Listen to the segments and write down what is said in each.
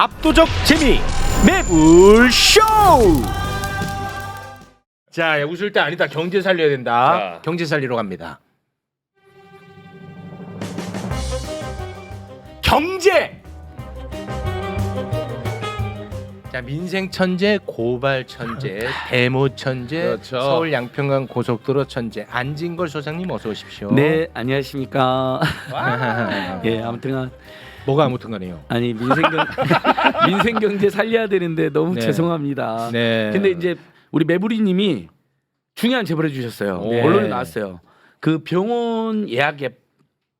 압도적 재미 매불쇼! 자 웃을 때 아니다. 경제 살려야 된다. 자. 경제 살리러 갑니다. 경제! 자 민생 천재 고발 천재 대모 천재 그렇죠. 서울 양평강 고속도로 천재. 안진걸 소장님 어서 오십시오. 네 안녕하십니까. 와. 예 아무튼 뭐가 아무튼 간에요 아니 민생경 민생 경제 살려야 되는데 너무 네. 죄송합니다 네 근데 이제 우리 매부리님이 중요한 제보를 해주셨어요 네. 언론에 나왔어요 그 병원 예약 앱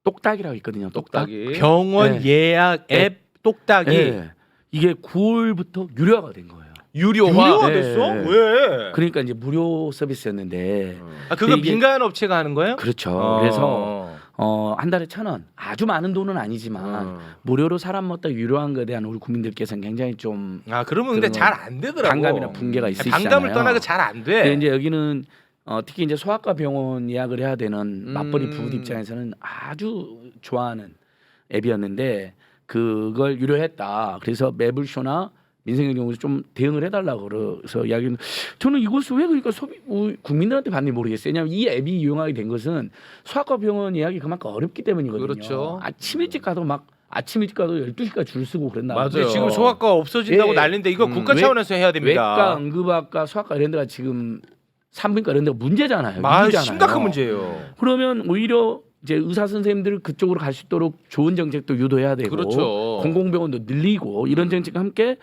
똑딱이라고 있거든요 똑딱 똑딱이. 병원 네. 예약 앱 똑딱이 예. 이게 9월부터 유료화가 된 거예요 유료화 유료화 됐어? 네. 왜? 그러니까 이제 무료 서비스였는데 아 그거 이게- 민간 업체가 하는 거예요? 그렇죠 어. 그래서 어, 한 달에 천 원 아주 많은 돈은 아니지만 어. 무료로 사람마다 유료한 것에 대한 우리 국민들께서는 굉장히 좀 아 그러면 근데 잘 안 되더라고. 반감이나 붕괴가 있으시잖아요. 반감을 떠나고 잘안 근데 돼. 이제 여기는 어, 특히 이제 소아과 병원 예약을 해야 되는 맞벌이 음. 부부 입장에서는 아주 좋아하는 앱이었는데 그걸 유료했다. 그래서 매불쇼나 민생의 경우도 좀 대응을 해달라고 그래서 이야기는 저는 이것을 왜 그러니까 소비 국민들한테 받는지 모르겠어요. 왜냐하면 이 앱이 이용하게 된 것은 소아과 병원 예약이 그만큼 어렵기 때문이거든요. 그렇죠. 아침 일찍 가도 막 아침 일찍 가도 12시까지 줄 서고 그랬나 맞아요. 근데 지금 소아과 없어진다고 예. 난리인데 이거 음, 국가 외- 차원에서 해야 됩니다. 외과, 응급학과, 소아과 이런 데가 지금 산부인과 이런 데가 문제잖아요. 아, 위기잖아요. 심각한 문제예요. 그러면 오히려 이제 의사 선생님들 그쪽으로 갈 수 있도록 좋은 정책도 유도해야 되고 그렇죠. 공공병원도 늘리고 이런 정책과 함께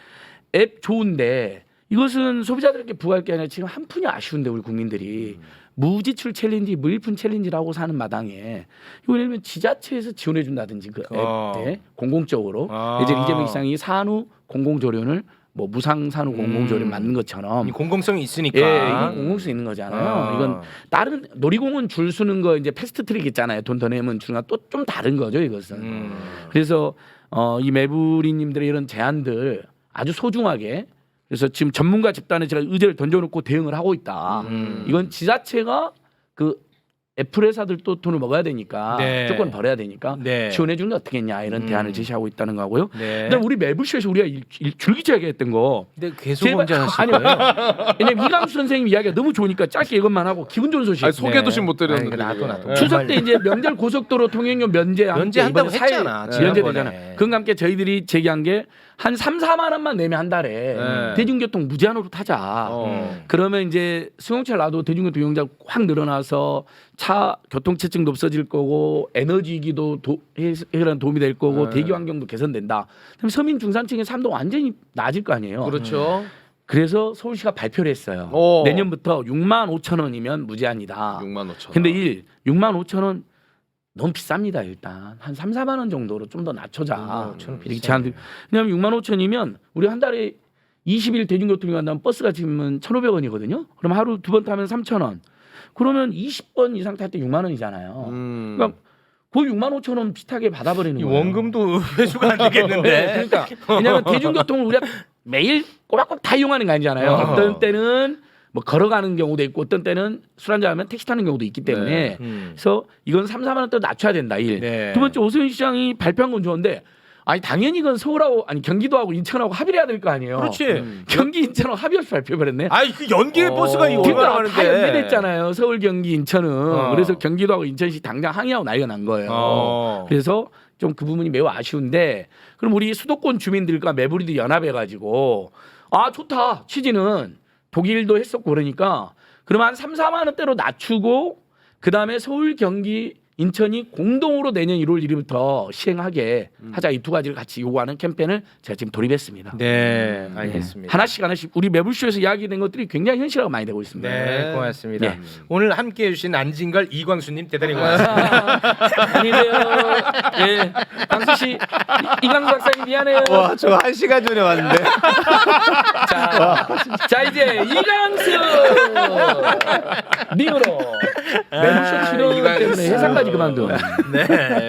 앱 좋은데 이것은 소비자들에게 부과할 게 아니라 지금 한 푼이 아쉬운데 우리 국민들이 무지출 챌린지, 무일푼 챌린지라고 사는 마당에 이거 예를 들면 지자체에서 지원해 준다든지 그 어. 앱에 공공적으로 아. 이제 이재명 시장이 산후 공공조련을 뭐 무상 산후 공공조련 음. 만든 것처럼 이 공공성이 있으니까. 예, 이건 공공성 있는 거잖아요. 아. 이건 다른 놀이공원 줄 서는 거 이제 패스트트랙 있잖아요. 돈 더 내면 주는 거또좀 다른 거죠 이것은. 음. 그래서 어, 이 매부리님들의 이런 제안들 아주 소중하게 그래서 지금 전문가 집단에 제가 의제를 던져놓고 대응을 하고 있다. 음. 이건 지자체가 그 애플 회사들도 돈을 먹어야 되니까 네. 조건 벌어야 되니까 네. 지원해 주는 게 어떻겠냐 이런 음. 대안을 제시하고 있다는 거고요. 네. 그다음 우리 매부쇼에서 우리가 일, 일, 줄기차게 했던 거 근데 계속 제발- 혼자 하실 아니, 거예요? 왜냐면 이강수 선생님 이야기가 너무 좋으니까 짧게 이것만 하고 기분 좋은 소식. 아니, 소개도 지금 못 드렸는데. 놔둬, 지금. 놔둬. 예. 추석 때 이제 명절 고속도로 통행료 면제 면제한다고 했잖아, 면제 지난번에. 되잖아. 그과 함께 저희들이 제기한 게 한 3, 4만 원만 내면 한 달에 네. 대중교통 무제한으로 타자. 어. 그러면 이제 승용차 놔도 대중교통 이용자 확 늘어나서 차 교통체증도 없어질 거고 에너지기도 도, 해결하는 도움이 될 거고 네. 대기 환경도 개선된다. 그럼 서민 중산층의 삶도 완전히 나아질 거 아니에요. 그렇죠. 그래서 서울시가 발표를 했어요. 오. 내년부터 6만 5천 원이면 무제한이다. 6만 5천. 근데 1, 6만 5천 원 너무 비쌉니다 일단 한 3, 4만 원 정도로 좀 더 낮춰자 6만 5천 원 이렇게 비싸네. 제안들 왜냐하면 6만 5천이면 우리 한 달에 20일 대중교통이 간다면 버스가 지금은 1,500원이거든요 그럼 하루 두 번 타면 3천 원 그러면 20번 이상 탈 때 6만 원이잖아요 음. 그러니까 그 6만 5천 원 비슷하게 받아버리는 이 거예요 원금도 회수가 안 네, 되겠는데. 그러니까 왜냐하면 대중교통을 우리가 매일 꼬박꼬박 다 이용하는 거 아니잖아요. 어. 어떤 때는 뭐 걸어가는 경우도 있고 어떤 때는 술 한잔 하면 택시 타는 경우도 있기 때문에 음. 그래서 이건 3, 4만 원대 낮춰야 된다. 일. 네. 두 번째 오세훈 시장이 발표한 건 좋은데 아니 당연히 이건 서울하고 아니 경기도하고 인천하고 합의를 해야 될 거 아니에요. 그렇지. 음. 경기 인천하고 합의 없이 발표해버렸네. 아니 그 연계 어. 버스가 이거 그러니까 얼마나 다 많은데. 연계됐잖아요. 서울, 경기, 인천은 어. 그래서 경기도하고 인천시 당장 항의하고 난리가 난 거예요. 어. 그래서 좀 그 부분이 매우 아쉬운데 그럼 우리 수도권 주민들과 매부리도 연합해 가지고 아 좋다 취지는 독일도 했었고 그러니까 그러면 한 3, 4만 원대로 낮추고 그다음에 서울 경기 인천이 공동으로 내년 1월 1일부터 시행하게 하자 이 두 가지를 같이 요구하는 캠페인을 제가 지금 돌입했습니다. 네, 네. 알겠습니다. 하나씩 하나씩 우리 매불쇼에서 이야기된 것들이 굉장히 현실화가 많이 되고 있습니다. 네, 고맙습니다. 네. 오늘 함께 해주신 안진걸 이광수님 대단히 고맙습니다. 아니래요. 예. 강수 씨, 이- 이강수 박사님 미안해요. 저한 시간 전에 왔는데 자, 자 이제 이강수 님으로 매부쇼 출연 이강수. 때문에 회사까지 그만둔. 네,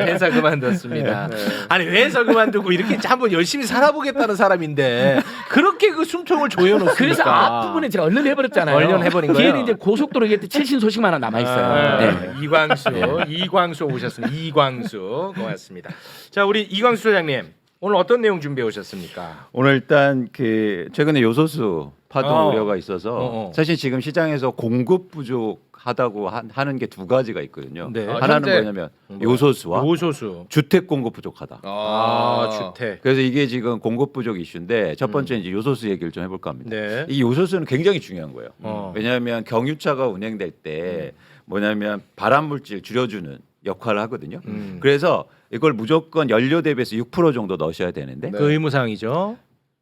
회사 그만뒀습니다. 아니 회사 그만두고 이렇게 한번 열심히 살아보겠다는 사람인데 그렇게 그 숨통을 조여놓습니까? 그래서 앞부분에 제가 얼른 해버렸잖아요. 얼른 해버린 거예요? 뒤에는 이제 고속도로 때 최신 소식만 하나 남아 있어요. 아, 네. 이광수, 이광수 오셨습니다. 이광수 고맙습니다. 자 우리 이광수 소장님 오늘 어떤 내용 준비해 오셨습니까? 오늘 일단 그 최근에 요소수 파동 어. 우려가 있어서 어, 어. 사실 지금 시장에서 공급 부족 하다고 한- 하는 게 두 가지가 있거든요. 네. 아, 하나는 현재 뭐냐면 요소수와 요소수. 주택 공급 부족하다. 아, 주택. 그래서 이게 지금 공급 부족 이슈인데 첫 번째 이제 요소수 얘기를 좀 해볼까 합니다. 네. 이 요소수는 굉장히 중요한 거예요. 어. 왜냐하면 경유차가 운행될 때 뭐냐면 발암 물질 줄여주는 역할을 하거든요. 음. 그래서 이걸 무조건 연료 대비해서 6% 정도 넣으셔야 되는데 네. 그 의무 사항이죠.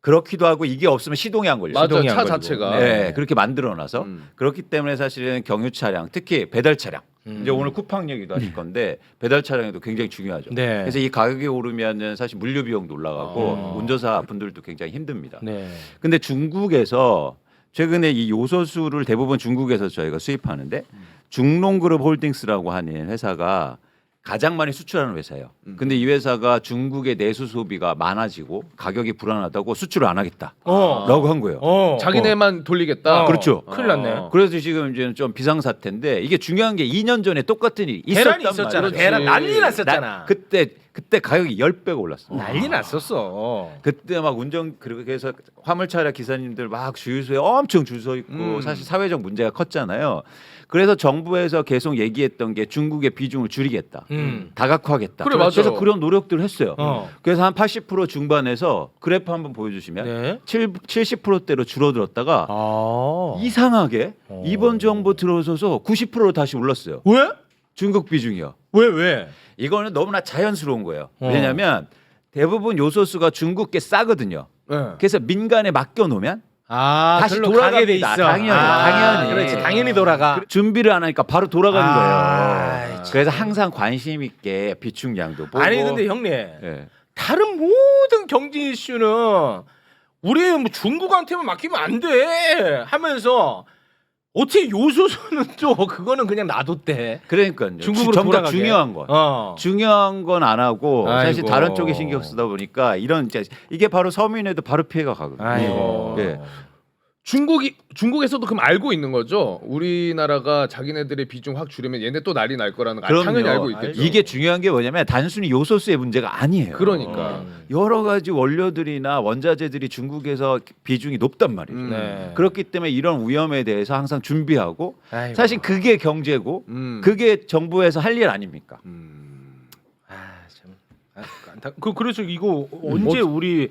그렇기도 하고 이게 없으면 시동이 안 걸려요. 맞아 시동이 차 안 걸리고. 자체가 네, 그렇게 만들어놔서 음. 그렇기 때문에 사실은 경유 차량, 특히 배달 차량. 음. 이제 오늘 쿠팡 얘기도 하실 건데 배달 차량에도 굉장히 중요하죠. 네. 그래서 이 가격이 오르면은 사실 물류 비용도 올라가고 어. 운전사 분들도 굉장히 힘듭니다. 네. 근데 중국에서 최근에 이 요소수를 대부분 중국에서 저희가 수입하는데 중농그룹 홀딩스라고 하는 회사가 가장 많이 수출하는 회사예요. 음. 근데 이 회사가 중국의 내수 소비가 많아지고 가격이 불안하다고 수출을 안 하겠다라고 어. 한 거예요. 어. 자기네만 돌리겠다. 어. 그렇죠. 큰일 났네. 어. 그래서 지금 이제는 좀 비상 사태인데 이게 중요한 게 2년 전에 똑같은 일이 있었단 대란이 있었잖아. 말이에요. 대란 난리 나- 났었잖아. 그때 그때 가격이 10배가 올랐어. 난리 났었어. 그때 막 운전 그렇게 해서 화물차량 기사님들 막 주유소에 엄청 줄 서 있고 음. 사실 사회적 문제가 컸잖아요. 그래서 정부에서 계속 얘기했던 게 중국의 비중을 줄이겠다. 음. 다각화하겠다. 그래, 맞아. 서 그런 노력들을 했어요. 어. 그래서 한 80% 중반에서 그래프 한번 보여주시면 네. 7, 70%대로 줄어들었다가 아. 이상하게 어. 이번 정부 들어서서 90%로 다시 올랐어요. 왜? 중국 비중이요. 왜 왜? 이거는 너무나 자연스러운 거예요. 어. 왜냐하면 대부분 요소수가 중국게 싸거든요. 네. 그래서 민간에 맡겨 놓으면 아, 다시 글로 돌아갑니다. 가게 돼 있어. 당연히, 아, 당연히. 그렇지. 당연히 돌아가. 준비를 안 하니까 바로 돌아가는 아, 거예요. 참. 그래서 항상 관심 있게 비축량도 보고. 아니 근데 형님 예. 다른 모든 경제 이슈는 우리 뭐 중국한테만 맡기면 안 돼 하면서 어떻게 요소수는 또 그거는 그냥 놔뒀대. 그러니까요. 중국으로 전부 다 돌아가게. 중요한 거. 어. 중요한 건 안 하고 사실 아이고. 다른 쪽에 신경 쓰다 보니까 이런 이제 이게 바로 서민에도 바로 피해가 가거든요. 아이고. 예. 중국이 중국에서도 그럼 알고 있는 거죠. 우리나라가 자기네들의 비중 확 줄이면 얘네 또 난리 날 거라는 거 그럼요. 당연히 알고 있겠죠. 이게 중요한 게 뭐냐면 단순히 요소수의 문제가 아니에요. 그러니까. 음. 여러 가지 원료들이나 원자재들이 중국에서 비중이 높단 말이죠. 음. 네. 그렇기 때문에 이런 위험에 대해서 항상 준비하고 아이고. 사실 그게 경제고 음. 그게 정부에서 할 일 아닙니까? 음. 아, 참. 아, 안타... 그 그래서 이거 언제 우리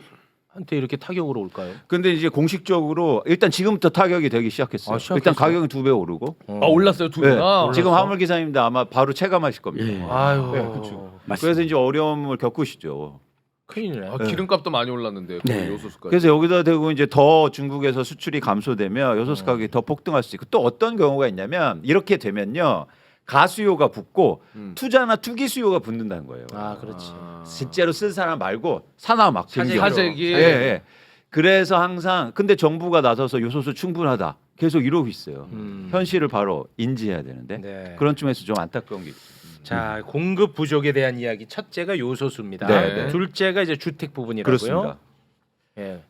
한테 이렇게 타격으로 올까요? 근데 이제 공식적으로 일단 지금부터 타격이 되기 시작했어요. 아, 시작했어요? 일단 가격은 두배 오르고. 아 올랐어요 두 네. 배나. 지금 화물 기사님들 아마 바로 체감하실 겁니다. 예. 아유. 네, 그렇죠. 맞습니다. 그래서 이제 어려움을 겪으시죠. 큰일이네. 아, 기름값도 많이 올랐는데 그 네. 요소수까지. 그래서 여기다 대고 이제 더 중국에서 수출이 감소되면 요소수 가격이 더 폭등할 수 있고 또 어떤 경우가 있냐면 이렇게 되면요 가수요가 붙고 음. 투자나 투기 수요가 붙는다는 거예요. 아, 그렇지. 아. 실제로 쓸 사람 말고 사나 막 사재기. 사재기. 예, 예. 그래서 항상 근데 정부가 나서서 요소수 충분하다 계속 이러고 있어요. 음. 현실을 바로 인지해야 되는데 네. 그런 점에서 좀 안타까운 게 있습니다. 자 공급 부족에 대한 이야기 첫째가 요소수입니다. 네, 네. 둘째가 이제 주택 부분이라고요. 그렇습니다. 예.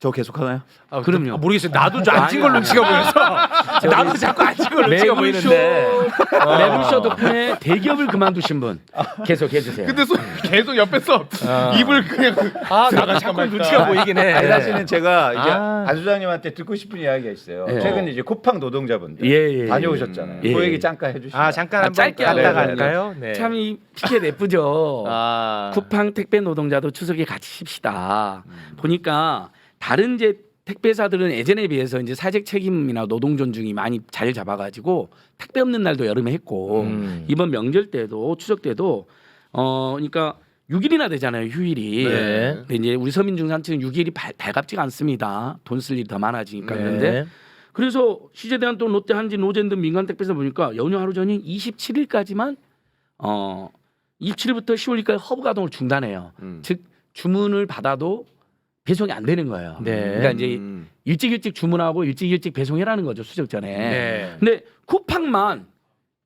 저 계속 하나요? 아, 그럼요. 아, 모르겠어요. 나도 좀 앉은 걸로 치가 보여서 나도 자꾸 앉은 걸로 치가 보이는데. 어. 매불쇼 덕분에 대기업을 그만두신 분 계속 해주세요. 근데 소, 계속 옆에서 입을 그냥 아, 나가 자꾸 눈치가 보이긴 해. 아니, 사실은 제가 이제 아. 안 수장님한테 듣고 싶은 이야기가 있어요. 예. 최근 이제 쿠팡 노동자분들 예, 예, 다녀오셨잖아요. 예. 그 얘기 잠깐 해주시죠. 아 잠깐 아, 한번 짧게 갔다가 하려고. 할까요? 네. 참이 피켓 예쁘죠. 아. 쿠팡 택배 노동자도 추석에 같이 쉽시다. 음. 보니까 다른 이제 택배사들은 예전에 비해서 이제 사직 책임이나 노동 존중이 많이 자리 잡아가지고 택배 없는 날도 여름에 했고 음. 이번 명절 때도 추석 때도 어 그러니까 6일이나 되잖아요 휴일이. 네. 근데 이제 우리 서민 중산층은 6일이 발, 달갑지가 않습니다. 돈 쓸 일이 더 많아지니까 네. 그런데 그래서 시제대한또 롯데 한지 노젠 등 민간 택배사 보니까 연휴 하루 전인 27일까지만 어 27일부터 10월까지 허브 가동을 중단해요. 음. 즉 주문을 받아도 배송이 안 되는 거예요. 네. 그러니까 이제 음. 일찍 일찍 주문하고 일찍 일찍 배송해라는 거죠 추석 전에. 네. 근데 쿠팡만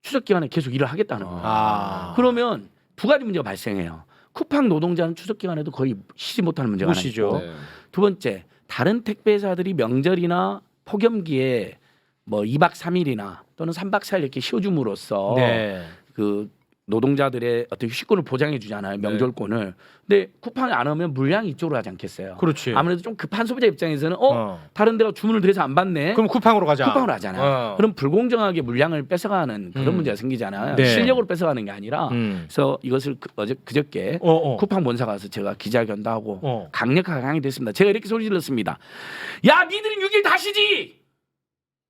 추석 기간에 계속 일을 하겠다는 거예요. 아. 그러면 두 가지 문제가 발생해요. 쿠팡 노동자는 추석 기간에도 거의 쉬지 못하는 문제가 못 하나. 있고 네. 두 번째 다른 택배사들이 명절이나 폭염기에 뭐 2박 3일이나 또는 3박 4일 이렇게 쉬어줌으로써 네. 그 노동자들의 어떤 휴식권을 보장해 주잖아요. 명절권을. 근데 쿠팡이 안 오면 물량이 이쪽으로 하지 않겠어요. 그렇지. 아무래도 좀 급한 소비자 입장에서는 어, 어. 다른 데가 주문을 드려서 안 받네. 그럼 쿠팡으로 가자. 쿠팡으로 하잖아요. 어. 그럼 불공정하게 물량을 뺏어가는 그런 음. 문제가 생기잖아요. 네. 실력으로 뺏어가는 게 아니라 음. 그래서 이것을 그, 어제 그저께 어, 어. 쿠팡 본사 가서 제가 기자회견도 하고 어. 강력하게 항의됐습니다. 제가 이렇게 소리 질렀습니다. 야, 니들은 6일 다시지.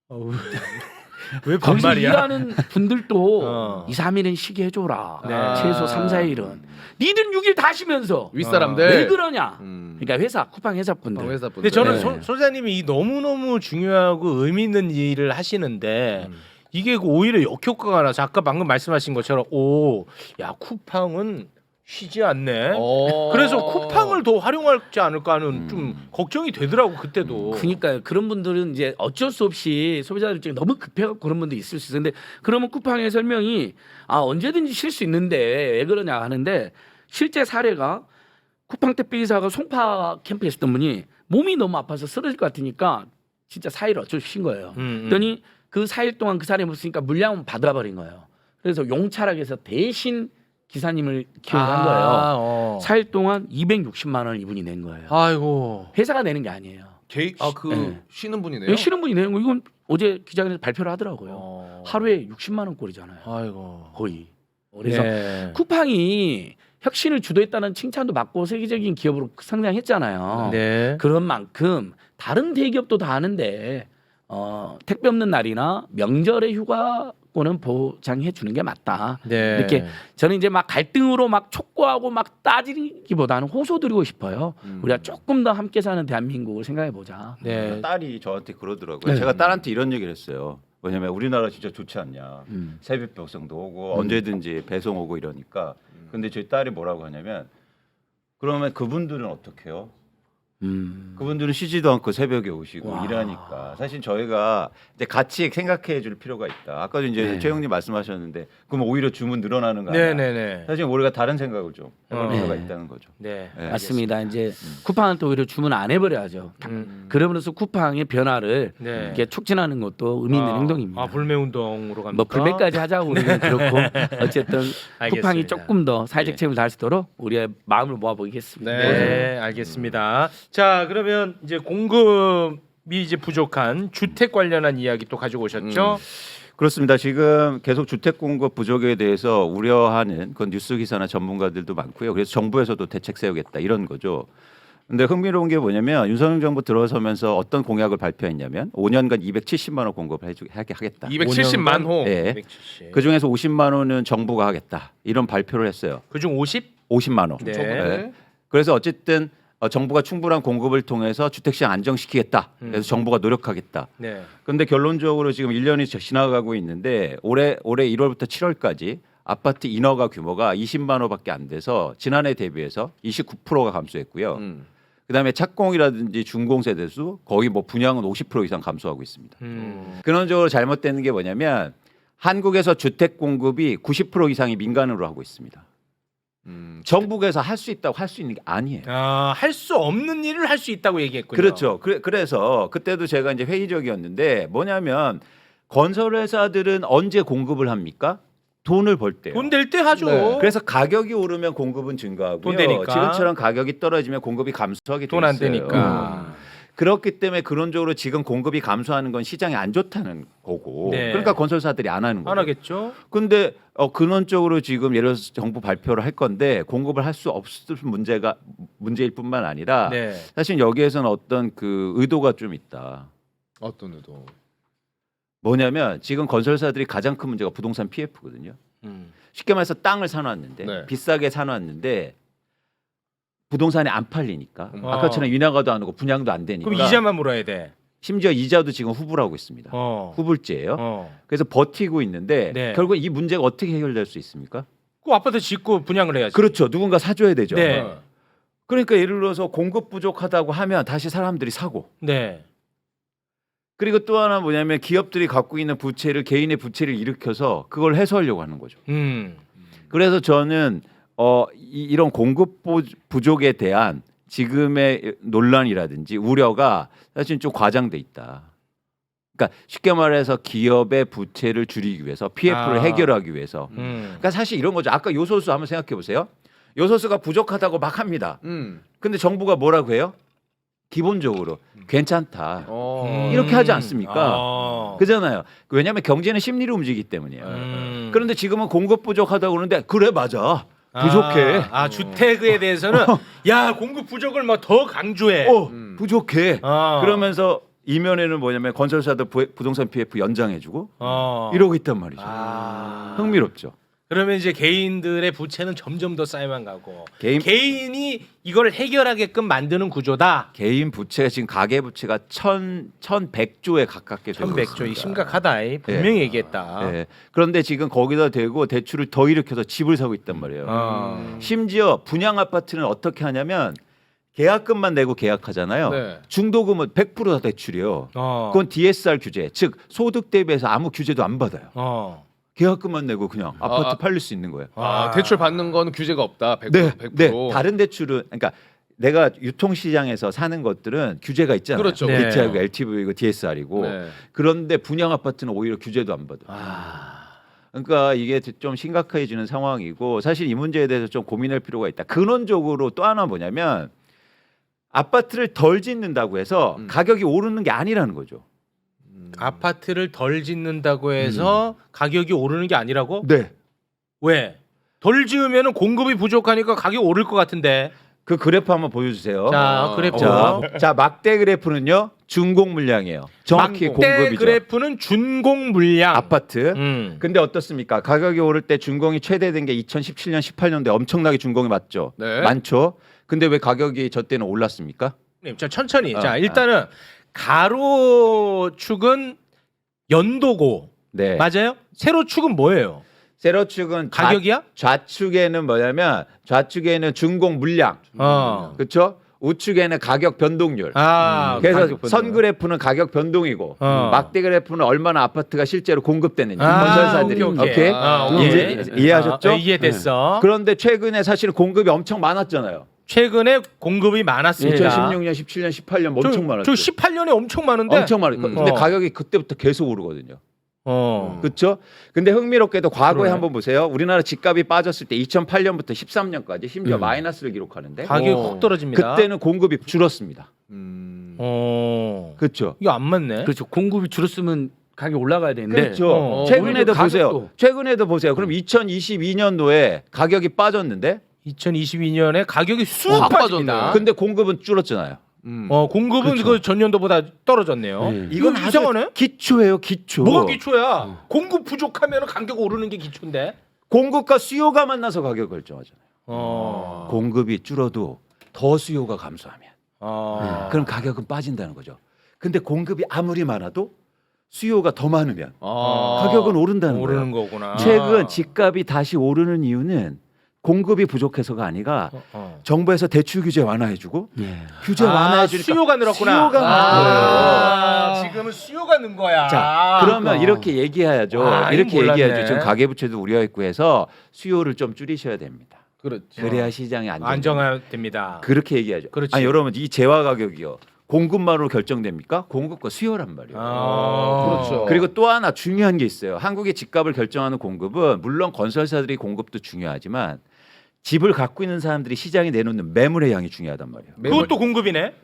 어우. 왜 거기서 반말이야? 일하는 분들도 어. 2, 3일은 쉬게 해줘라. 네. 최소 3, 4일은. 니들은 6일 다 쉬면서 윗사람들 왜 그러냐? 음. 그러니까 회사 쿠팡 회사 분들. 어, 회사 분들. 근데 저는 네. 소, 소장님이 이 너무너무 중요하고 의미 있는 일을 하시는데 음. 이게 그 오히려 역효과가 나서 아까 방금 말씀하신 것처럼 오, 야 쿠팡은 쉬지 않네. 어. 그래서 쿠팡을 더 활용하지 않을까 하는 음. 좀 걱정이 되더라고 그때도. 그러니까 그런 분들은 이제 어쩔 수 없이 소비자들 중에 너무 급해갖고 그런 분도 있을 수. 근데 그러면 쿠팡의 설명이 아 언제든지 쉴 수 있는데 왜 그러냐 하는데 실제 사례가 쿠팡 택배기사가 송파 캠프에 있었던 분이 몸이 너무 아파서 쓰러질 것 같으니까 진짜 4일 어쩔 수 없인 거예요. 음, 음. 그랬더니 그 4일 동안 그 사람이 없으니까 물량은 받아버린 거예요. 그래서 용차락에서 대신 기사님을 기용한 거예요. 어. 4일 동안 260만 원을 이분이 낸 거예요. 아이고. 회사가 내는 게 아니에요. 아그 네. 쉬는 분이네요. 여기 싫은 분이 내는 거 이건 어제 기자회견에서 발표를 하더라고요. 어. 하루에 60만 원 꼴이잖아요. 아이고. 거의. 그래서 네. 쿠팡이 혁신을 주도했다는 칭찬도 받고 세계적인 기업으로 성장했잖아요. 네. 그런 만큼 다른 대기업도 다 하는데 어, 택배 없는 날이나 명절의 휴가 권은 보장해 주는 게 맞다. 네. 이렇게 저는 이제 막 갈등으로 막 촉구하고 막 따지기보다는 호소드리고 싶어요. 음. 우리가 조금 더 함께 사는 대한민국을 생각해 보자. 네. 딸이 저한테 그러더라고요. 네. 제가 딸한테 이런 얘기를 했어요. 왜냐면 우리나라 진짜 좋지 않냐. 음. 새벽 배송도 오고 언제든지 배송 오고 이러니까. 근데 저희 딸이 뭐라고 하냐면 그러면 그분들은 어떻게 해요? 음. 그분들은 쉬지도 않고 새벽에 오시고 와. 일하니까 사실 저희가 이제 같이 생각해 줄 필요가 있다. 아까도 이제 네. 최 형님 말씀하셨는데 그럼 오히려 주문 늘어나는 거 아니야? 네네네. 사실 우리가 다른 생각을 좀 해볼 어. 필요가 네. 있다는 거죠. 네. 네. 맞습니다. 이제 쿠팡은 또 오히려 주문 안 해버려야죠. 음. 그러면서 쿠팡의 변화를 네. 이렇게 촉진하는 것도 의미 있는 아, 행동입니다. 아 불매 운동으로 갑니까? 뭐 불매까지 하자고 우리는 그렇고 어쨌든 알겠습니다. 쿠팡이 조금 더 사회적 네. 책임을 다할 수 있도록 우리의 마음을 모아보겠습니다. 네, 알겠습니다. 자, 그러면 이제 공급이 이제 부족한 주택 관련한 이야기 또 가지고 오셨죠? 그렇습니다. 지금 계속 주택 공급 부족에 대해서 우려하는 그런 뉴스 기사나 전문가들도 많고요. 그래서 정부에서도 대책 세우겠다 이런 거죠. 근데 흥미로운 게 뭐냐면 윤석열 정부 들어서면서 어떤 공약을 발표했냐면 5년간 270만 원 공급을 해주 하게 하겠다. 270만 호. 네. 270. 그 중에서 50만 원은 정부가 하겠다. 이런 발표를 했어요. 그중 50? 50만 원. 네. 저번에 그래서 어쨌든 어, 정부가 충분한 공급을 통해서 주택 시장 안정시키겠다. 그래서 음. 정부가 노력하겠다. 네. 근데 결론적으로 지금 1년이 지나가고 있는데 올해 올해 1월부터 7월까지 아파트 인허가 규모가 20만 호밖에 안 돼서 지난해 대비해서 29%가 감소했고요. 음. 그다음에 착공이라든지 준공 세대 수 거의 뭐 분양은 50% 이상 감소하고 있습니다. 음. 근원적으로 잘못되는 게 뭐냐면 한국에서 주택 공급이 90% 이상이 민간으로 하고 있습니다. 음. 정부에서 할 수 있다고 할 수 있는 게 아니에요. 아, 할 수 없는 일을 할 수 있다고 얘기했군요. 그렇죠. 그래, 그래서 그때도 제가 이제 회의적이었는데 뭐냐면 건설 회사들은 언제 공급을 합니까? 돈을 벌 때요. 돈 될 때 하죠. 네. 그래서 가격이 오르면 공급은 증가하고요. 돈 되니까. 지금처럼 가격이 떨어지면 공급이 감소하게 돼 돈안 있어요. 되니까. 그렇기 때문에 그런적으로 지금 공급이 감소하는 건 시장이 안 좋다는 거고. 네. 그러니까 건설사들이 안 하는 거예요. 안 하겠죠. 근데 어, 근원적으로 지금 예를 들어서 정부 발표를 할 건데 공급을 할 수 없을 문제가 문제일 뿐만 아니라 네. 사실 여기에서는 어떤 그 의도가 좀 있다. 어떤 의도? 뭐냐면 지금 건설사들이 가장 큰 문제가 부동산 PF거든요. 음. 쉽게 말해서 땅을 사놨는데 네. 비싸게 사놨는데 부동산이 안 팔리니까 음. 아까처럼 인하가도 안 오고 분양도 안 되니까 그럼 이자만 물어야 돼. 심지어 이자도 지금 후불 하고 있습니다. 어. 후불제예요. 어. 그래서 버티고 있는데 네. 결국 이 문제가 어떻게 해결될 수 있습니까? 그 아파트 짓고 분양을 해야지. 그렇죠. 누군가 사줘야 되죠. 네. 어. 그러니까 예를 들어서 공급 부족하다고 하면 다시 사람들이 사고 네. 그리고 또 하나 뭐냐면 기업들이 갖고 있는 부채를 개인의 부채를 일으켜서 그걸 해소하려고 하는 거죠. 음. 그래서 저는 어, 이, 이런 공급 보- 부족에 대한 지금의 논란이라든지 우려가 사실 좀 과장돼 있다. 그러니까 쉽게 말해서 기업의 부채를 줄이기 위해서 PF를 아. 해결하기 위해서. 음. 그러니까 사실 이런 거죠. 아까 요소수 한번 생각해 보세요. 요소수가 부족하다고 막 합니다. 음. 근데 정부가 뭐라고 해요? 기본적으로 괜찮다. 어. 이렇게 하지 않습니까? 어. 그잖아요. 왜냐하면 경제는 심리로 움직이기 때문이에요. 음. 그런데 지금은 공급 부족하다고 그러는데 그래 맞아 부족해. 아, 아, 주택에 대해서는 야 공급 부족을 뭐 더 강조해. 어 음. 부족해. 어. 그러면서 이면에는 뭐냐면 건설사들 부, 부동산 PF 연장해주고 어. 이러고 있단 말이죠. 아. 흥미롭죠. 그러면 이제 개인들의 부채는 점점 더 쌓여만 가고 개인 개인이 이걸 해결하게끔 만드는 구조다. 개인 부채가 지금 가계 부채가 천 천백 조에 가깝게 되고 1100조 이 있습니다. 심각하다. 이 분명히 얘기했다. 예. 그런데 지금 거기다 대고 대출을 더 일으켜서 집을 사고 있단 말이에요. 어. 심지어 분양 아파트는 어떻게 하냐면 계약금만 내고 계약하잖아요. 네. 중도금은 100%다 대출이요. 어. 그건 DSR 규제, 즉 소득 대비해서 아무 규제도 안 받아요. 어. 계약금만 내고 그냥 아파트 아. 팔릴 수 있는 거예요. 아, 대출 받는 건 규제가 없다. 100%. 네, 100%. 네. 다른 대출은 그러니까 내가 유통시장에서 사는 것들은 규제가 있잖아요. 그렇죠. 네. DTI고 LTV고 DSR이고 네. 그런데 분양 아파트는 오히려 규제도 안 받아요. 아. 그러니까 이게 좀 심각해지는 상황이고 사실 이 문제에 대해서 좀 고민할 필요가 있다. 근원적으로 또 하나 뭐냐면 아파트를 덜 짓는다고 해서 음. 가격이 오르는 게 아니라는 거죠. 아파트를 덜 짓는다고 해서 가격이 오르는 게 아니라고? 네. 왜? 덜 지으면 공급이 부족하니까 가격이 오를 것 같은데. 그 그래프 한번 보여주세요. 자, 어. 그래프. 자, 자 막대 그래프는요 준공 물량이에요. 정확히 막대 공급이죠. 그래프는 준공 물량. 아파트. 음. 근데 어떻습니까? 가격이 오를 때 준공이 최대된 게 2017년, 18년도에 엄청나게 준공이 맞죠. 네. 많죠. 근데 왜 가격이 저 때는 올랐습니까? 네, 자 천천히. 어, 자 어. 일단은 가로축은 연도고 네. 맞아요? 세로축은 뭐예요? 세로축은 좌- 가격이야? 좌측에는 뭐냐면 좌측에는 준공 물량, 어. 그렇죠? 우측에는 가격 변동률. 아 그래서 가격. 선 그래프는 가격 변동이고 어. 막대 그래프는 얼마나 아파트가 실제로 공급되는지 아, 건설사들이 오케이, 오케이. 아, 오케이. 이제 이해하셨죠? 아, 이해됐어. 그런데 최근에 사실 공급이 엄청 많았잖아요. 최근에 공급이 많았습니다. 2016년, 17년, 18년 저, 엄청 많았죠. 저 18년에 엄청 많은데. 엄청 많아요. 음. 근데 어. 가격이 그때부터 계속 오르거든요. 어. 그렇죠? 근데 흥미롭게도 과거에 그러네. 한번 보세요. 우리나라 집값이 빠졌을 때 2008년부터 13년까지 심지어 음. 마이너스를 기록하는데 가격이 어. 확 떨어집니다. 그때는 공급이 줄었습니다. 음. 어. 그렇죠? 이거 안 맞네. 그렇죠. 공급이 줄었으면 가격이 올라가야 되는데. 그렇죠. 어. 최근에도 오히려 보세요. 가격도. 최근에도 보세요. 그럼 2022년도에 가격이 빠졌는데 2022년에 가격이 쑥확 빠집니다. 빠졌네. 근데 공급은 줄었잖아요. 음. 어 공급은 그렇죠. 그 전년도보다 떨어졌네요. 네. 이건 아주 이상하네. 기초예요, 기초. 뭐가 기초야? 공급 부족하면 가격 오르는 게 기초인데. 공급과 수요가 만나서 가격 결정하잖아요. 어. 공급이 줄어도 더 수요가 감소하면 어. 그럼 가격은 빠진다는 거죠. 근데 공급이 아무리 많아도 수요가 더 많으면 아. 가격은 오른다는 오르는 거예요. 거구나. 최근 집값이 다시 오르는 이유는 공급이 부족해서가 아니라 어, 어. 정부에서 대출 규제 완화해주고 예. 규제 아, 완화해주니까 수요가 늘었구나. 수요가 아, 는 거예요. 지금은 수요가 는 거야. 자, 그러면 그러니까. 이렇게 얘기해야죠. 아, 이렇게 이건 몰랐네. 얘기해야죠. 지금 가계부채도 우려했고 해서 수요를 좀 줄이셔야 됩니다. 그렇죠. 그래야 시장이 안정. 안정화됩니다. 그렇게 얘기하죠. 그렇지. 아니 여러분 이 재화 가격이요. 공급만으로 결정됩니까? 공급과 수요란 말이에요. 아, 그렇죠. 그리고 또 하나 중요한 게 있어요. 한국의 집값을 결정하는 공급은 물론 건설사들이 공급도 중요하지만 집을 갖고 있는 사람들이 시장에 내놓는 매물의 양이 중요하단 말이에요. 그것도 공급이네.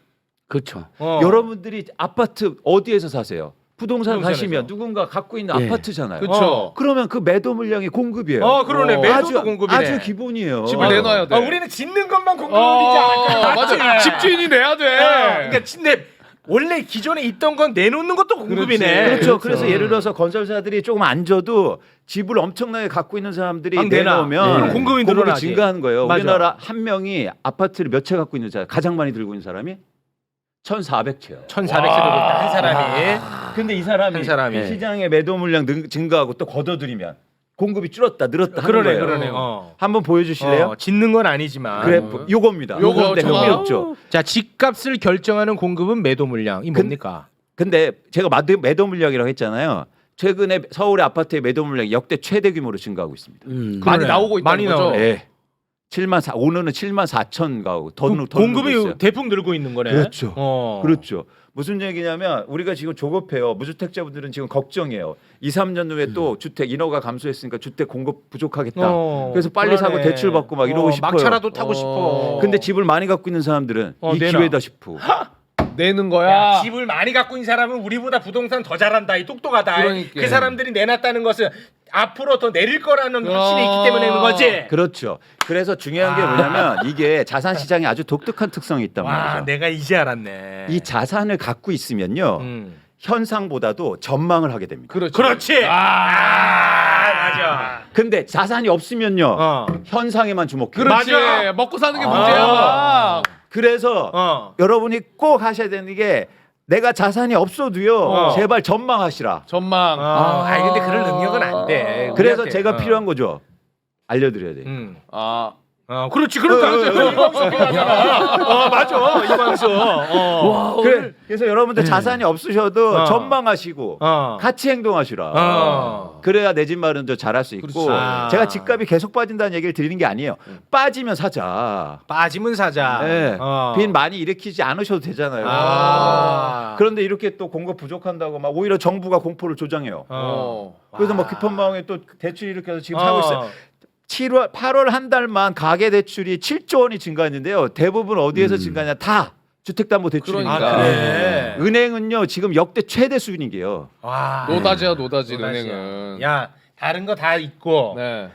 그렇죠. 어. 여러분들이 아파트 어디에서 사세요? 부동산 부동산에서. 사시면 누군가 갖고 있는 예. 아파트잖아요. 그렇죠. 어. 그러면 그 매도 물량이 공급이에요. 어, 그러네. 어. 매도도 아주 공급이네. 아주 기본이에요. 집을 내놔야 돼. 아, 우리는 짓는 것만 공급이지 어, 않을까? 맞아. 집주인이 내야 돼. 그러니까 근데 원래 기존에 있던 건 내놓는 것도 공급이네. 그렇죠. 그렇죠. 그래서 예를 들어서 건설사들이 조금 안 줘도 집을 엄청나게 갖고 있는 사람들이 막 내놔. 내놓으면 그럼 공급이 공급이 늘어나지. 증가하는 거예요. 맞아. 우리나라 한 명이 아파트를 몇 채 갖고 있는 사람 가장 많이 들고 있는 사람이 1,400채요. 1,400세 들고 있다 한 사람이. 근데 이 사람이, 한 사람이. 시장의 매도 물량 능- 증가하고 또 걷어들이면 공급이 줄었다 늘었다 하는 그러네, 거예요. 그러네. 어. 한번 보여주실래요? 어, 짓는 건 아니지만. 그래프 요겁니다. 요거 저거. 흥미롭죠. 자, 집값을 결정하는 공급은 매도 물량. 이 근- 뭡니까? 근데 제가 매도, 매도 물량이라고 했잖아요. 최근에 서울의 아파트의 매도 물량이 역대 최대 규모로 증가하고 있습니다. 음. 많이 그러네. 나오고 있다는 많이 거죠. 나오네. 예. 7만 4 오늘은 7만 4천 가고 더, 늘- 더그 공급이 늘고 있어요. 대폭 늘고 있는 거네. 그렇죠. 어. 그렇죠. 무슨 얘기냐면 우리가 지금 조급해요. 무주택자분들은 지금 걱정해요. 2, 3년 후에 또 주택 인허가 감소했으니까 주택 공급 부족하겠다. 어, 그래서 빨리 사고 불안해. 대출 받고 막 이러고 어, 싶어요. 막차라도 타고 어. 싶어. 근데 집을 많이 갖고 있는 사람들은 어, 이 내놔. 기회다 싶어. 내는 거야. 야, 집을 많이 갖고 있는 사람은 우리보다 부동산 더 잘한다. 이 똑똑하다. 그러니까. 그 사람들이 내놨다는 것은 앞으로 더 내릴 거라는 어. 확신이 있기 때문에 내는 거지. 그렇죠. 그래서 중요한 게 뭐냐면 이게 자산 시장에 아주 독특한 특성이 있단 와, 말이죠. 내가 이제 알았네. 이 자산을 갖고 있으면요 음. 현상보다도 전망을 하게 됩니다. 그렇지. 그렇지. 아, 맞아. 근데 자산이 없으면요 어. 현상에만 주목해요. 그렇지. 맞아. 먹고 사는 게 아. 문제야. 그래서 어. 여러분이 꼭 하셔야 되는 게 내가 자산이 없어도요 어. 제발 전망하시라. 전망. 어. 아니 근데 그럴 능력은 안 돼. 그래서 우리한테. 제가 어. 필요한 거죠. 알려드려야 돼. 요 음. 아. 어, 그렇지. 그러니까 이 방송 필요하잖아. 어, 맞아. 이 방송. 어. 와, 그래, 오늘 그래서 여러분들 자산이 없으셔도 어. 전망하시고 어. 같이 행동하시라. 어. 그래야 내 집 마련도 잘할 수 있고 그렇지. 아. 제가 집값이 계속 빠진다는 얘기를 드리는 게 아니에요. 빠지면 사자. 빠지면 사자. 네. 어. 빈 많이 일으키지 않으셔도 되잖아요. 아. 그런데 이렇게 또 공급 부족한다고 막 오히려 정부가 공포를 조장해요. 어. 어. 그래서 막 와. 급한 마음에 또 대출 일으켜서 지금 어. 사고 있어요. 7월, 8월 한 달만 가계 대출이 7조 원이 증가했는데요. 대부분 어디에서 증가냐? 다 주택담보 대출입니다. 그러니까. 아, 그래. 은행은요 지금 역대 최대 수준인 게요. 와. 노다지야 노다지 노다지야. 은행은. 야, 다른 거 다 있고 네.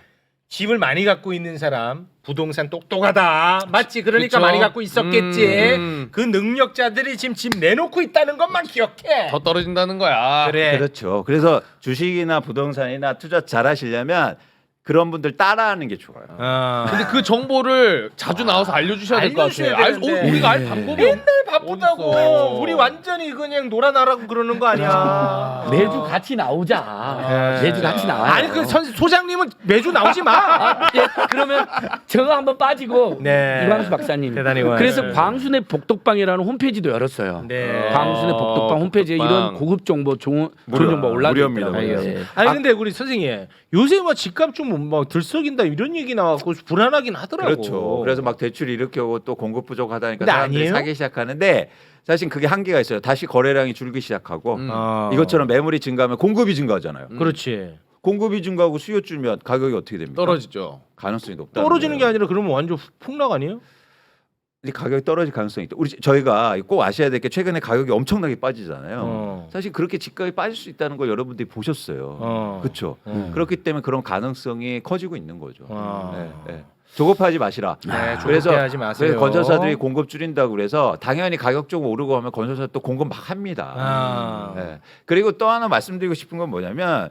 집을 많이 갖고 있는 사람 부동산 똑똑하다. 맞지? 그러니까 그쵸. 많이 갖고 있었겠지. 음. 그 능력자들이 지금 집 내놓고 있다는 것만 기억해. 더 떨어진다는 거야. 그래. 그렇죠. 그래서 주식이나 부동산이나 투자 잘하시려면 그런 분들 따라하는 게 좋아요. 어. 근데 그 정보를 자주 나와서 알려주셔야 될 것 알려주셔야 같아요. 알, 되는데. 어, 우리가 알 방법이 없. 맨날 바쁘다고. 어딨어. 우리 완전히 그냥 놀아나라고 그러는 거 아니야. 매주 같이 나오자. 매주 같이 나와요. 아니 그 선, 소장님은 매주 나오지 마. 아, 예, 그러면 제가 한번 빠지고 네. 이광수 박사님. 대단히 고마워요. 그래서 네. 광순의 복덕방이라는 홈페이지도 열었어요. 네. 광순의 복덕방 홈페이지에 복덕방. 이런 고급 정보 좋은 무료, 정보 올라져 무료입니다, 있더라고요. 무료. 예. 아니 근데 우리 선생님 요새 뭐 집값 좀뭐 들썩인다 이런 얘기 나왔고 불안하긴 하더라고. 그렇죠. 그래서 막 대출 일으켜고 또 공급 부족하다니까 근데 사람들이 아니에요? 사기 시작하는데 사실 그게 한계가 있어요. 다시 거래량이 줄기 시작하고 음. 어. 이것처럼 매물이 증가하면 공급이 증가하잖아요. 그렇지. 공급이 증가하고 수요 줄면 가격이 어떻게 됩니까? 떨어지죠. 가능성이 높다. 떨어지는 게 아니라 그러면 완전 폭락 아니에요? 가격이 떨어질 가능성이 있다. 우리 저희가 꼭 아셔야 될 게 최근에 가격이 엄청나게 빠지잖아요. 어. 사실 그렇게 집값이 빠질 수 있다는 걸 여러분들이 보셨어요. 어. 그렇죠. 어. 그렇기 때문에 그런 가능성이 커지고 있는 거죠. 아. 네, 네. 조급하지 마시라. 네, 그래서 조급해하지 마세요. 그래서 건설사들이 공급 줄인다고 그래서 당연히 가격 좀 오르고 하면 건설사 또 공급 막 합니다. 아. 네. 그리고 또 하나 말씀드리고 싶은 건 뭐냐면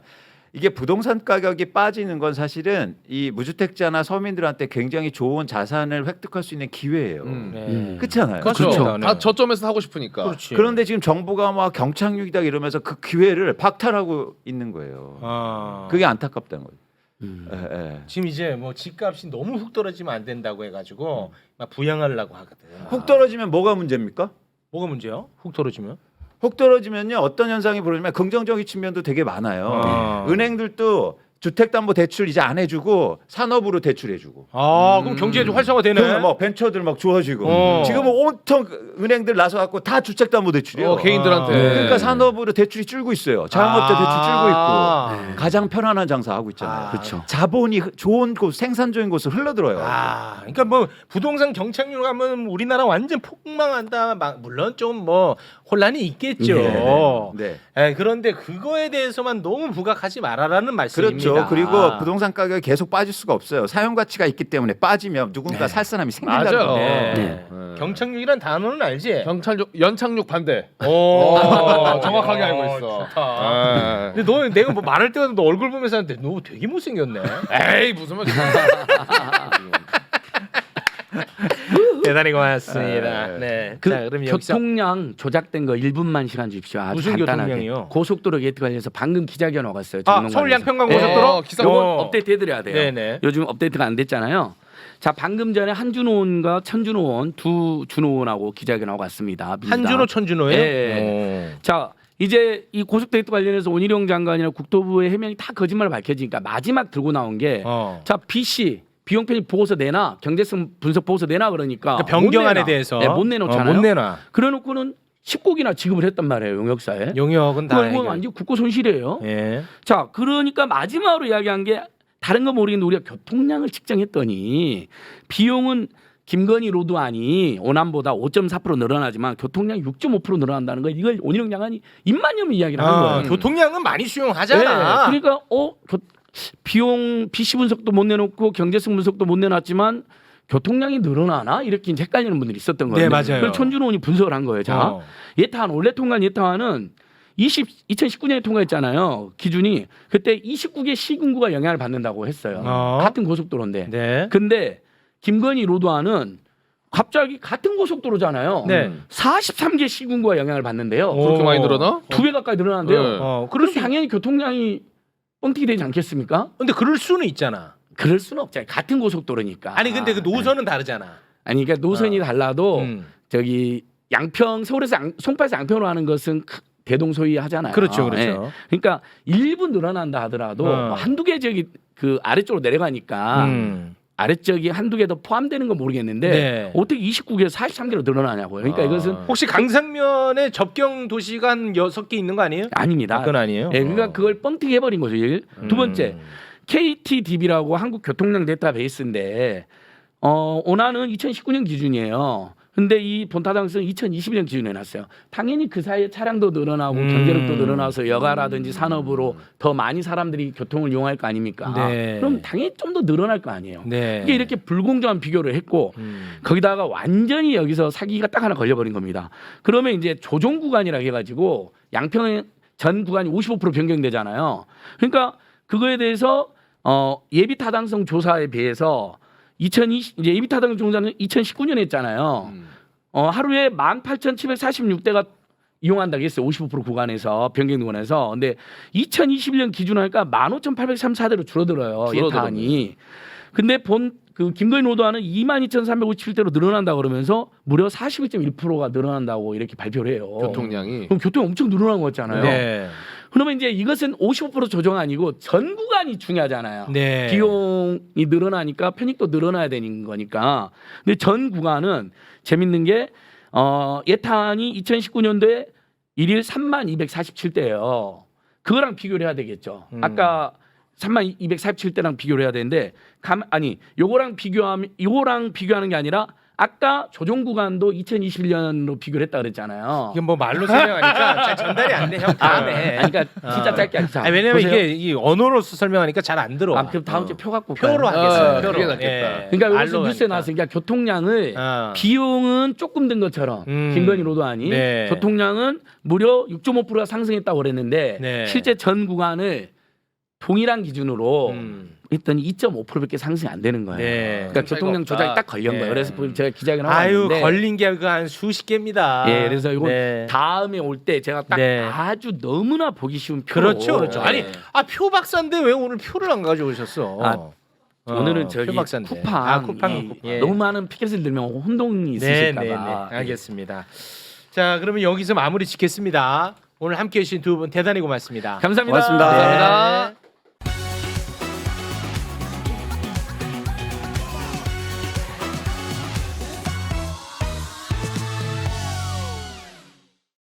이게 부동산 가격이 빠지는 건 사실은 이 무주택자나 서민들한테 굉장히 좋은 자산을 획득할 수 있는 기회예요. 음. 네. 음. 그렇잖아요. 그렇죠. 그렇죠. 다 저점에서 하고 싶으니까. 그렇지. 그런데 지금 정부가 막 경착륙이다 이러면서 그 기회를 박탈하고 있는 거예요. 아. 그게 안타깝다는 거예요. 음. 예, 예. 지금 이제 뭐 집값이 너무 훅 떨어지면 안 된다고 해가지고 막 부양하려고 하거든. 훅 떨어지면 뭐가 문제입니까? 뭐가 문제요? 훅 떨어지면? 훅 떨어지면요 어떤 현상이 벌어지면 긍정적인 측면도 되게 많아요. 아. 은행들도 주택담보대출 이제 안 해주고 산업으로 대출해주고. 아 그럼 음. 경제가 좀 활성화 되네. 그러면 뭐 벤처들 막 좋아지고. 어. 지금은 온통 은행들 나서 갖고 다 주택담보대출이요. 어, 개인들한테. 아. 그러니까 산업으로 대출이 줄고 있어요. 자영업자 대출 줄고 있고. 아. 가장 편안한 장사 하고 있잖아요. 아. 그렇죠. 자본이 흐- 좋은 곳, 생산적인 곳으로 흘러들어요. 아, 그러니까 뭐 부동산 경착륙 하면 우리나라 완전 폭망한다. 막 물론 좀 뭐 혼란이 있겠죠. 네. 예, 그런데 그거에 대해서만 너무 부각하지 말아라는 말씀입니다. 그렇죠. 그리고 부동산 가격이 계속 빠질 수가 없어요. 사용 가치가 있기 때문에 빠지면 누군가 살 사람이 생긴다는 맞아요. 거예요. 네. 네. 네. 경착륙이란 단어는 알지? 경찰력 연착륙 반대. 오, 어, 정확하게 알고 있어. 좋다. 네. 근데 너 내가 뭐 말할 때마다 너 얼굴 보면서 하는데 너 되게 못생겼네. 에이 무슨 말. 대단히 고맙습니다. 네. 그 자, 그럼 여기서 교통량 조작된 거 1분만 시간 주십시오. 아주 무슨 간단하게. 교통량이요? 고속도로 게이트 관련해서 방금 기자회견 와갔어요. 아, 서울. 양평강 예, 고속도로 어, 기사- 요건 어. 업데이트 해드려야 돼요. 네네. 요즘 업데이트가 안 됐잖아요. 자 방금 전에 한준호원과 천준호원 두 준호원하고 기자회견하고 왔습니다. 민주당. 한준호 천준호예요? 예. 자 이제 이 고속데이트 관련해서 원희룡 장관이나 국토부의 해명이 다 거짓말 밝혀지니까 마지막 들고 나온 게 어. 자 B 씨 비용 편입 보고서 내놔 경제성 분석 보고서 내놔 그러니까 그러니까 변경안에. 대해서 네, 못 내놓잖아요. 어, 못 내놔. 그래놓고는 10곡이나 지급을 했단 말이에요 용역사에. 용역은 다 그건 완전 국고 손실이에요. 예. 자, 그러니까 마지막으로 이야기한 게 다른 건 모르겠는데 우리가 교통량을 측정했더니 비용은 김건희 로드안이 오남보다 5.4% 늘어나지만 교통량 6.5% 늘어난다는 거 이걸 온희룡 장관이 입만여면 이야기를 하는 아, 거예요. 교통량은 많이 수용하잖아. 네, 그러니까 어 교- 비용 BC 분석도 못 내놓고 경제성 분석도 못 내놨지만 교통량이 늘어나나 이렇게 이제 헷갈리는 분들이 있었던 거예요. 네, 맞아요. 그래서 천준호 의원이 분석을 한 거예요. 자, 어. 예타한 원래 통과한 예타한은 20 2019년에 통과했잖아요. 기준이 그때 29개 시군구가 영향을 받는다고 했어요. 어. 같은 고속도로인데. 네. 근데 김건희 로드안은 갑자기 같은 고속도로잖아요. 네. 43개 시군구가 영향을 받는데요. 오. 그렇게 많이 늘어나? 두 배 가까이 늘어난대요. 네. 어, 그럼 수. 당연히 교통량이 뻥튀기 되지 않겠습니까? 근데 그럴 수는 있잖아. 그럴 수는 없잖아요. 같은 고속도로니까. 아니 근데 그 노선은 다르잖아. 아니 그러니까 노선이 달라도 음. 저기 양평 서울에서 양, 송파에서 양평으로 하는 것은 크- 대동소이 하잖아요. 그렇죠, 그렇죠. 예. 그러니까 일부 늘어난다 하더라도 어. 뭐 한두 개 저기 그 아래쪽으로 내려가니까 음. 아래쪽이 한두 개 더 포함되는 건 모르겠는데 네. 어떻게 29개에서 43개로 늘어나냐고요. 그러니까 아. 이것은 혹시 강상면에 접경 도시가 한 여섯 개 있는 거 아니에요? 아닙니다. 그건 아니에요. 예, 그러니까 어. 그걸 뻥튀기 해버린 거죠. 일. 두 번째 음. KTDB라고 한국 교통량 데이터베이스인데 어, 오나는 2019년 기준이에요. 근데 이 본타당성은 2021년 기준에 놨어요. 당연히 그 사이에 차량도 늘어나고 음. 경제력도 늘어나서 여가라든지 산업으로 더 많이 사람들이 교통을 이용할 거 아닙니까? 네. 그럼 당연히 좀 더 늘어날 거 아니에요. 네. 이게 이렇게 불공정한 비교를 했고 음. 거기다가 완전히 여기서 사기가 딱 하나 걸려버린 겁니다. 그러면 이제 조정 구간이라 해가지고 양평 전 구간이 55% 변경되잖아요. 그러니까 그거에 대해서 어, 예비 타당성 조사에 비해서 2020 이제 예비 타당성 조사는 2019년에 했잖아요. 음. 어, 하루에 18,746대가 이용한다고 했어요. 55% 구간에서 변경 구간에서. 근데 2021년 기준으로 하니까 15,834대로 줄어들어요. 예타안이. 근데 본 그 김건희 노도안은 22,357대로 늘어난다 그러면서 무려 41.1%가 늘어난다고 이렇게 발표를 해요. 교통량이 그럼 교통이 엄청 늘어난 거잖아요. 네. 그러면 이제 이것은 55% 조정 아니고 전 구간이 중요하잖아요. 네. 비용이 늘어나니까 편익도 늘어나야 되는 거니까. 근데 전 구간은 재밌는 게 어, 예탄이 2019년도에 일일 3만 247대예요. 그거랑 비교를 해야 되겠죠. 음. 아까 3만 247대랑 비교를 해야 되는데 감, 아니 요거랑 비교하면 요거랑 비교하는 게 아니라 아까 조정 구간도 2021년으로 비교를 했다 그랬잖아요. 이게 뭐 말로 설명하니까 잘 전달이 안 돼. 형 다음에. 아니, 그러니까 진짜 아. 짧게 하자. 아, 왜냐면 보세요. 이게 이 언어로서 설명하니까 잘 안 들어. 아, 그럼 다음 주에 표 갖고 표로 올까요? 하겠어요. 아, 표로. 그게 낫겠다. 예. 그러니까 여기서 뉴스에 하니까. 나왔으니까 교통량을 아. 비용은 조금 든 것처럼 음. 김건희 로드안이 네. 교통량은 무려 6.5%가 상승했다고 그랬는데 네. 실제 전 구간을 동일한 기준으로 음. 했더니 2.5%밖에 상승이 안 되는 거예요. 네. 그러니까 교통량. 조작이 딱 걸린 네. 거예요. 그래서 제가 기자회견 하고 아유 왔는데 걸린 게한 수십 개입니다. 예, 그래서 이거 네. 다음에 올 때 제가 딱 네. 아주 너무나 보기 쉬운 표로 그렇죠, 그렇죠. 네. 아니 아표 박사인데 왜 오늘 표를 안 가져오셨어? 아, 어, 오늘은 저기 표 박사인데. 쿠팡, 아, 쿠팡. 이 예. 너무 많은 피켓을 들면 혼동이 네, 있으실까 네, 네. 봐. 알겠습니다. 자, 그러면 여기서 마무리 짓겠습니다. 오늘 함께 해주신 두 분 대단히 고맙습니다. 감사합니다. 고맙습니다. 네. 감사합니다.